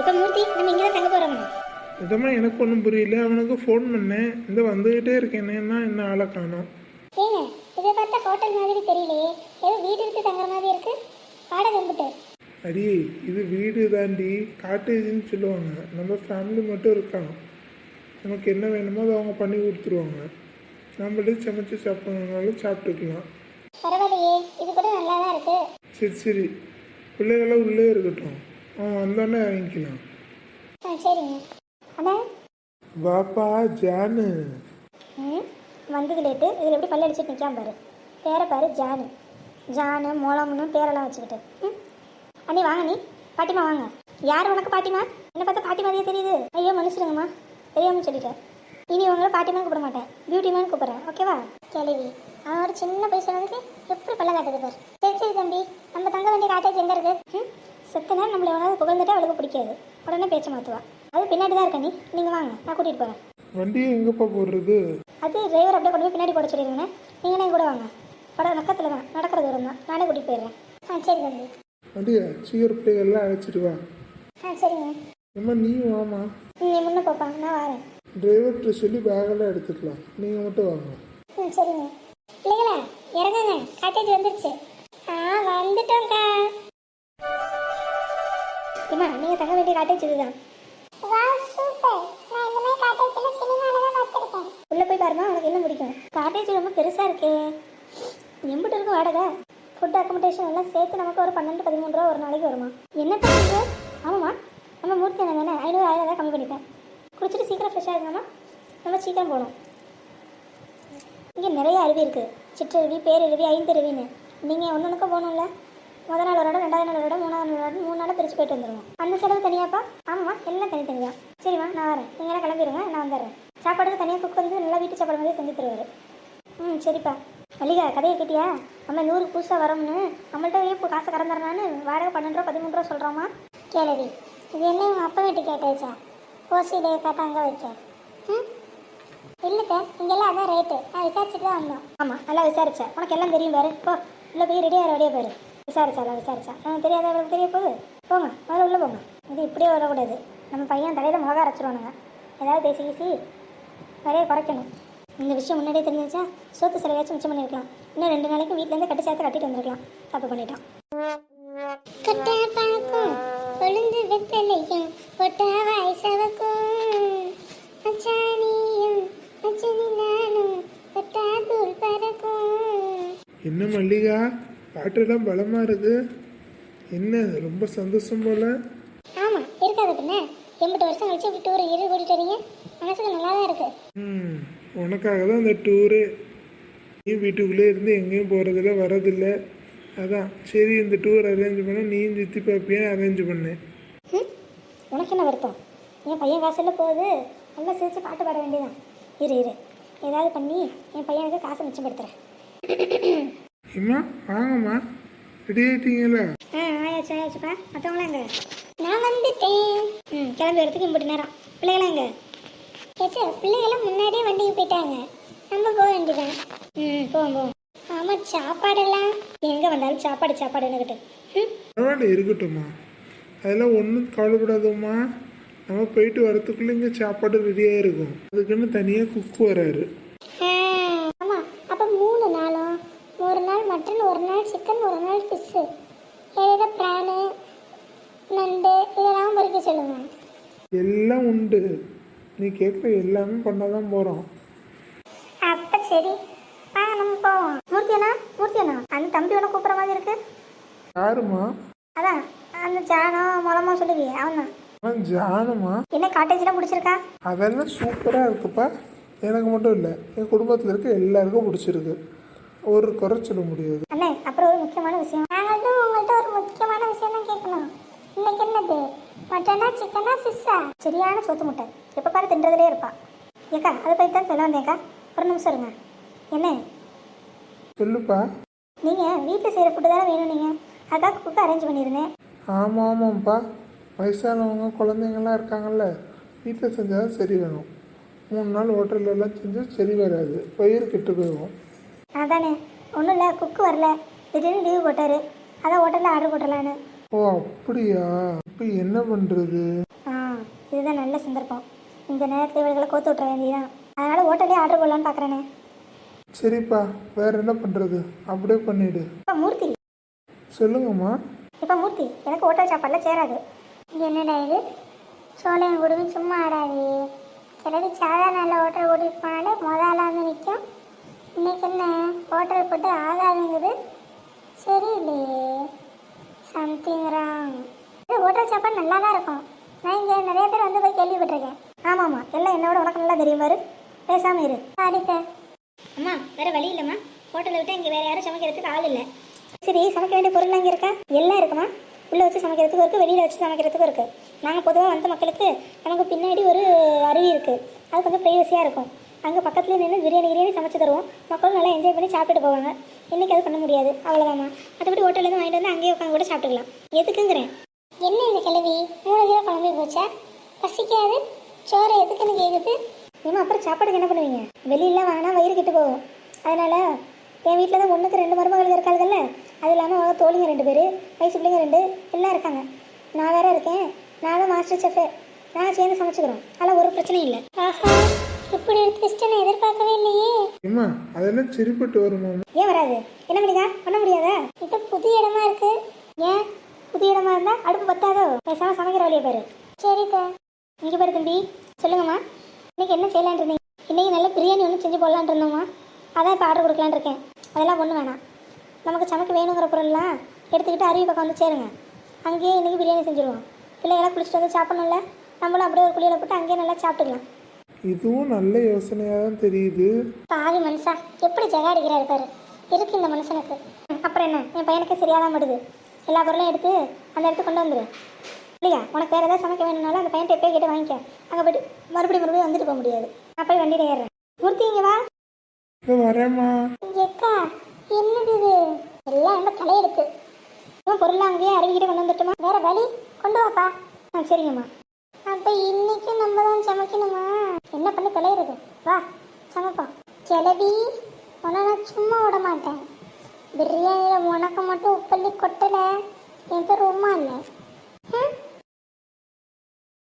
இப்போ மூர்த்தி நம்ம இங்கே தான் தங்க போகிறோமா நிஜமா எனக்கு ஒன்றும் புரியல. அவனுக்கு ஃபோன் பண்ணேன். இந்த வந்துக்கிட்டே இருக்கேனேன்னா என்ன ஆளை காணோம். ஏங்க இதை பார்த்தா ஹோட்டல் மாதிரி தெரியலையே. ஏதோ வீடு எடுத்து தங்குற மாதிரி இருக்கு. வாடகை எம்பிட்டு அடி இது வீடு தாண்டி காட்டேஜ்னு சொல்லுவாங்க. நம்ம ஃபேமிலி மட்டும் இருக்கான் நமக்கு என்ன வேணுமோ அதை அவங்க பண்ணி கொடுத்துருவாங்க. நம்மளே சமைச்சு சாப்பிடணுன்னாலும் சாப்பிட்டுக்கலாம். பரவாயில்லையே இது கூட நல்லா தான் இருக்கு. சரி சரி. பிள்ளைகளாம் உள்ளே இருக்கட்டும். அவன் வந்தோடனே வாங்கிக்கலாம். ஆ சரிங்க. அதான் வாப்பா ஜானு. ம் வந்தது லேட்டு. இதில் எப்படி பல்ல அடிச்சுட்டு நிற்காம பாரு. பேரை பாரு ஜானு. ஜானு மூலம்னு பேரெல்லாம் வச்சுக்கிட்டு. ம். அண்ணி வாங்க நீ பாட்டிமா வாங்க. யார் உனக்கு பாட்டிமா என்ன பார்த்தா பாட்டி மாதிரியே தெரியுது. ஐயோ மனுஷனுங்கம்மா தெரியாமல் சொல்லிட்டேன். இனி உங்களை பாட்டிமான்னு கூப்பிட மாட்டேன். பியூட்டிமான்னு கூப்பிட்றேன். ஓகேவா கேள்வி. அவன் ஒரு சின்ன போய் சொன்னதுக்கு எப்படி பல்ல காட்டுது பாரு சரி சரி தம்பி நம்ம தங்க வேண்டிய காட்டேஜ் எங்கே இருக்கு ம் நேரம் நம்மளை எவனாவது புகழ்ந்துட்டா அவளுக்கு பிடிக்காது. உடனே பேச்ச மாற்றுவா அது பின்னாடி தான் இருக்க நீ. நீங்கள் வாங்க நான் கூட்டிகிட்டு போகிறேன் வண்டியை எங்கப்பா போடுறது? அது டிரைவர் அப்படியே கொண்டு போய் பின்னாடி போட சொல்லிடுங்க நீங்களே கூட வாங்க. படம் பக்கத்தில் தான் நடக்கிற தூரம் தான். நானே கூட்டிகிட்டு போயிடுறேன். ஆ சரி தம்பி. வண்டியா சீக்கிரம் பிள்ளைகள்லாம் அழைச்சிட்டு வா. ஆ சரிங்க. அம்மா நீ வாமா நீ முன்ன போப்பா நான் வரேன். டிரைவர்கிட்ட சொல்லி பேக்கெல்லாம் எடுத்துக்கலாம். நீங்கள் மட்டும் வாங்க. ம் சரிங்க. பிள்ளைகளா இறங்குங்க. காட்டேஜ் வந்துருச்சு. ஆ வந்துட்டோம்க்கா. நீங்கள் தங்க வேண்டிய காட்டேஜ் இதுதான். உள்ள போய் பாருமா உனக்கு என்ன பிடிக்கும்? காட்டேஜ் ரொம்ப பெருசா இருக்கே. எம்பிட்டு இருக்கும் வாடகை. ஃபுட் அக்கமடேஷன் எல்லாம் சேர்த்து நமக்கு ஒரு பன்னெண்டு பதிமூணு ரூபா ஒரு நாளைக்கு வருமா? என்ன பண்ணுங்க ஆமாம்மா நம்ம மூர்த்தி அண்ணன் தானே? ஐநூறு ஆயிரம் தான் கம்மி பண்ணிப்பேன். குடிச்சிட்டு சீக்கிரம் ஃப்ரெஷ்ஷாக இருந்தாமா நம்ம சீக்கிரம் போகணும். இங்கே நிறைய அருவி இருக்குது சிற்றருவி பேரருவி ஐந்தருவின்னு. நீங்கள் ஒன்றுக்கும் போகணும்ல? முதல் நாள் ஒரு இடம் ரெண்டாவது நாள் ஒரு இடம் மூணாவது நாள் ஒரு மூணு நாள் பிரித்து போயிட்டு வந்துடுவோம் அந்த செலவு தனியாப்பா? ஆமாம்மா எல்லாம் தனித்தனியாக சரிம்மா நான் வரேன். நீங்களாம் கிளம்பிடுங்க நான் வந்துடுறேன். சாப்பாடு தனியாக குக் வந்து நல்லா வீட்டு சாப்பாடு மாதிரி செஞ்சு தருவார். ம் சரிப்பா. மல்லிகா கதையை கேட்டியா? நம்ம இந்த ஊருக்கு புதுசாக வரோம்னு. நம்மள்ட்ட ஏன் இப்போ காசை கறந்துடுறான்னு வாடகை பன்னெண்டு ரூபா பதிமூணு ரூபா சொல்கிறோமா கேளவி இது என்ன உங்கள் அப்பா வீட்டு கேட்டாச்சா ஓசியில கேட்டால் அங்கே வைக்க. ம்? இல்லைக்கா இங்கெல்லாம் அதான் ரேட்டு நான் விசாரிச்சுட்டு தான் வந்தோம். ஆமாம் நல்லா விசாரிச்சேன் உனக்கு எல்லாம் தெரியும் பாரு. போ உள்ள போய் ரெடியாக ரெடியாக பாரு விசாரிச்சா எல்லாம் விசாரிச்சா. எனக்கு தெரியாத அவளுக்கு தெரிய போகுது? போங்க முதல்ல உள்ளே போங்க. இது இப்படியே வரக்கூடாது. நம்ம பையன் தலையில் மிளகா அரைச்சிருவானுங்க. ஏதாவது பேசி பேசி நிறைய குறைக்கணும். இந்த விஷயம் முன்னாடியே தெரிஞ்சிச்சா சோத்து செலவாச்சும் மிச்சம் பண்ணியிருக்கலாம். இன்னும் ரெண்டு நாளைக்கு வீட்டிலேருந்து கட்டி சேர்த்து கட்டிட்டு வந்திருக்கலாம். தப்பு பண்ணிட்டான். கட்ட பாக்கும் கொழுந்து வெத்தலையும் பொட்ட வயசவக்கும். அச்சானியும் அச்சனி நானும் தொட்டா தூள் பறக்கும். என்ன மல்லிகா? பாட்டெல்லாம் பலமாக இருக்கு என்ன ரொம்ப சந்தோஷம் போல. ஆமாம் இருக்காது பின்ன. எண்பது வருஷம் கழிச்சு இப்படி டூர் இரு கூட்டிட்டு வரீங்க. மனசுக்கு நல்லா தான் இருக்கு. ம் உனக்காக தான் இந்த டூரு நீ வீட்டுக்குள்ளே இருந்து எங்கேயும் போகிறதில்ல வரதில்ல அதான் சரி இந்த டூர் அரேஞ்ச் பண்ண. நீயும் சுற்றி பார்ப்பியான்னு அரேஞ்ச் பண்ணேன் ம் உனக்கு என்ன வருத்தம் என் பையன் காசுல போகுது. நல்லா சிரிச்சு பாட்டு பாட வேண்டியதான் இரு இரு. ஏதாவது பண்ணி என் பையனுக்கு காசு மிச்சப்படுத்துறேன். அம்மா வாங்கம்மா. ரெடி ஆயிட்டீங்களா ஆ ஆயாச்சு ஆயாச்சுப்பா மற்றவங்களாம் எங்க? நான் வந்துட்டேன். ம் கிளம்பி வரதுக்கு இம்புட்டு நேரம். பிள்ளைகளாம் எங்க? ஏச்சா பிள்ளைகளாம் முன்னாடியே வண்டிக்கு போயிட்டாங்க. நம்ம போக வேண்டியதான் ம் போவோம் போவோம். ஆமாம் சாப்பாடெல்லாம். எங்கே வந்தாலும் சாப்பாடு சாப்பாடுன்னுக்கிட்டு ம்? பரவாயில்ல இருக்கட்டும்மா. அதெல்லாம் ஒன்றும் கவலைப்படாதம்மா. நம்ம போயிட்டு வரத்துக்குள்ளே இங்கே சாப்பாடு ரெடியாக இருக்கும் அதுக்குன்னு தனியாக குக் வராரு ஆமாம் அப்போ மூணு நாளும் ஒரு நாள் மட்டன் ஒரு நாள் சிக்கன் ஒரு நாள் ஃபிஷ்ஷு ஏதோ ப்ரானு நண்டு இதெல்லாம் பொறிக்க சொல்லுங்க. எல்லாம் உண்டு. நீ கேட்குற எல்லாமே பண்ண தான் போகிறோம் அப்போ சரி. வாங்க நம்ம போவோம். மூர்த்தியண்ணா மூர்த்தியண்ணா அந்த தம்பி ஒன்று கூப்பிட்ற மாதிரி இருக்கு? யாருமா அதான் அந்த ஜானம் மூலமாக சொல்லுவியே அவன் தான் அவன் ஜானுமா? என்ன காட்டேஜ்லாம் பிடிச்சிருக்கா? அதெல்லாம் சூப்பராக இருக்குப்பா. எனக்கு மட்டும் இல்லை என் குடும்பத்தில் இருக்க எல்லாருக்கும் பிடிச்சிருக்கு. ஒரு குறை சொல்ல முடியாது. அண்ணே அப்புறம் ஒரு முக்கியமான விஷயம். நாங்களும் உங்கள்கிட்ட ஒரு முக்கியமான விஷயம் தான் கேட்கணும். இன்னைக்கு என்னது? மட்டனா சிக்கனா ஃபிஷ்ஷா சரியான சோத்து முட்டை. எப்போ பாரு தின்றதுலே இருப்பா. ஏக்கா அதை பற்றி தான் சொல்ல வந்தேக்கா ஒரு நிமிஷம் இருங்க. என்ன? சொல்லுப்பா. நீங்கள் வீட்டில் செய்கிற ஃபுட்டு தானே வேணும் நீங்கள் அதான் குக்கு அரேஞ்ச் பண்ணியிருந்தேன். ஆமாம் ஆமாம்ப்பா. வயசானவங்க குழந்தைங்கள்லாம் இருக்காங்கல்ல வீட்டில் செஞ்சால் சரி வேணும். மூணு நாள் ஹோட்டல்ல எல்லாம் செஞ்சால் சரி வராது. வயிறு கெட்டு போயிடும். அதானே ஒன்றும் இல்லை குக்கு வரல. திடீர்னு லீவு போட்டார். அதான் ஹோட்டலில் ஆர்டர் போட்டுடலான்னு. ஓ அப்படியா? இப்போ என்ன பண்ணுறது இதுதான் நல்ல சந்தர்ப்பம். இந்த நேரத்தில் இவர்களை கோத்து விட்டுற வேண்டியதான் அதனால் ஹோட்டல்லே ஆர்டர் போடலான்னு பார்க்குறேனே சரிப்பா வேற என்ன பண்ணுறது அப்படியே பண்ணிடு. இப்போ மூர்த்தி. சொல்லுங்கம்மா. இப்போ மூர்த்தி எனக்கு ஹோட்டல் சாப்பாடில் சேராது. என்னடா இது? சோழையன் குடுமி சும்மா ஆடாது. கிளவி சாதாரண நல்ல ஹோட்டல் கூட்டிகிட்டு போனாலே முதல்ல வந்து நிற்கும் இன்னைக்கு என்ன? ஹோட்டல் போட்டு ஆகாதுங்குது? சரியில்லையே. சம்திங் ராங் இது ஹோட்டல் சாப்பாடு நல்லா தான் இருக்கும். நான் இங்கே நிறைய பேர் வந்து போய் கேள்விப்பட்டிருக்கேன். ஆமாம் ஆமாம் எல்லாம் என்னோட உனக்கு நல்லா தெரியும் பாரு. பேசாமல் இரு. சாரிக்க அம்மா வேற வழி இல்லைம்மா. ஹோட்டலை விட்டு இங்கே வேற யாரும் சமைக்கிறதுக்கு ஆள் இல்லை. சரி சமைக்க வேண்டிய பொருள் அங்கே இருக்கா? எல்லாம் இருக்குமா? உள்ளே வச்சு சமைக்கிறதுக்கும் இருக்குது வெளியில் வச்சு சமைக்கிறதுக்கும் இருக்குது நாங்கள் பொதுவாக வந்த மக்களுக்கு நமக்கு பின்னாடி ஒரு அருவி இருக்குது அது கொஞ்சம் ப்ரைவசியாக இருக்கும். அங்கே பக்கத்துலேயே நின்று பிரியாணி பிரியாணி சமைச்சு தருவோம். மக்களும் நல்லா என்ஜாய் பண்ணி சாப்பிட்டு போவாங்க. இன்றைக்கி அது பண்ண முடியாது. அவ்வளோதாம்மா மற்றபடி ஹோட்டல்லேருந்து வாங்கிட்டு வந்து அங்கேயே உட்காந்து கூட சாப்பிட்டுக்கலாம். எதுக்குங்கிறேன்? என்ன இந்த கிழவி? மூணு தடவை குழம்பு போச்சா? பசிக்காது? சோறு எதுக்குன்னு கேட்குது ஏமா அப்புறம் சாப்பாடுக்கு என்ன பண்ணுவீங்க? வெளியில வாங்கினா வயிறு கெட்டு போகும். அதனால என் வீட்டில் தான் ஒன்றுக்கு ரெண்டு மருமகள் இருக்காங்கல்ல அது இல்லாமல் தோழிங்க ரெண்டு பேர் வயசு பிள்ளைங்க ரெண்டு எல்லாம் இருக்காங்க. நான் வேற இருக்கேன். நான் தான் மாஸ்டர் செஃபு. நாங்கள் சேர்ந்து சமைச்சுக்கிறோம். அதெல்லாம் ஒரு பிரச்சனையும் இல்லை. ஆஹா. இப்படி ஒரு ட்விஸ்ட்டை நான் எதிர்பார்க்கவே இல்லையே. அம்மா அதெல்லாம் சரிப்பட்டு வருமா? ஏன் வராது? என்ன பண்ணிக்கா பண்ண முடியாதா? இது புது இடமா இருக்கு. ஏன்? புது இடமா இருந்தா அடுப்பு பத்தாதோ? பேசாம சமைக்கிற வழியை பாரு. சரிக்கா இங்க பாரு தம்பி. சொல்லுங்கம்மா. இன்னைக்கு என்ன செய்யலான் இருந்தீங்க? இன்னைக்கு நல்ல பிரியாணி ஒன்று செஞ்சு போடலான் இருந்தோம்மா. அதான் இப்போ ஆர்டர் கொடுக்கலான்னு இருக்கேன். அதெல்லாம் ஒன்றும் வேணாம். நமக்கு சமைக்க வேணுங்கிற பொருள்லாம் எடுத்துக்கிட்டு அருவி பக்கம் வந்து சேருங்க. அங்கேயே இன்னைக்கு பிரியாணி செஞ்சுருவோம். பிள்ளைகளாம் குளிச்சுட்டு வந்து சாப்பிடணும்ல? நம்மளும் அப்படியே ஒரு குளியலை போட்டு அங்கேயே நல்லா சாப்பிட்டுக்கலாம். இதுவும் நல்ல யோசனையாக தான் தெரியுது. பாவி மனுஷா எப்படி ஜெகாடிக்கிறாரு பாரு. இருக்கு இந்த மனுஷனுக்கு. அப்புறம் என்ன? என் பையனுக்கு சரியாக தான் படுது எல்லா பொருளும் எடுத்து அந்த இடத்துக்கு கொண்டு வந்துரு. இல்லையா? உனக்கு வேறு ஏதாவது சமைக்க வேணும்னாலும் அந்த பையன் எப்பயே கேட்டு வாங்கிக்க. அங்கே போயிட்டு மறுபடியும் மறுபடியும் வந்துட்டு போக முடியாது. நான் போய் வண்டியில் ஏறுறேன். மூர்த்தி இங்கே வா. வரேம்மா. எக்கா என்னது இது? எல்லாம் என்ன தலையெடுத்து இன்னும் பொருள் அங்கேயே அருவிக்கிட்டே கொண்டு வந்துட்டுமா? வேற வழி? கொண்டு வாப்பா. ஆ சரிங்கம்மா. அப்போ இன்னைக்கு நம்ம தான் சமைக்கணுமா? தொலைகிறது வா சமைப்போம். கிளவி உன்னை நான் சும்மா விட மாட்டேன். பிரியாணியில் உனக்கு மட்டும் உப்பள்ளி கொட்டலை. என் பேர் உமா இல்லை ம்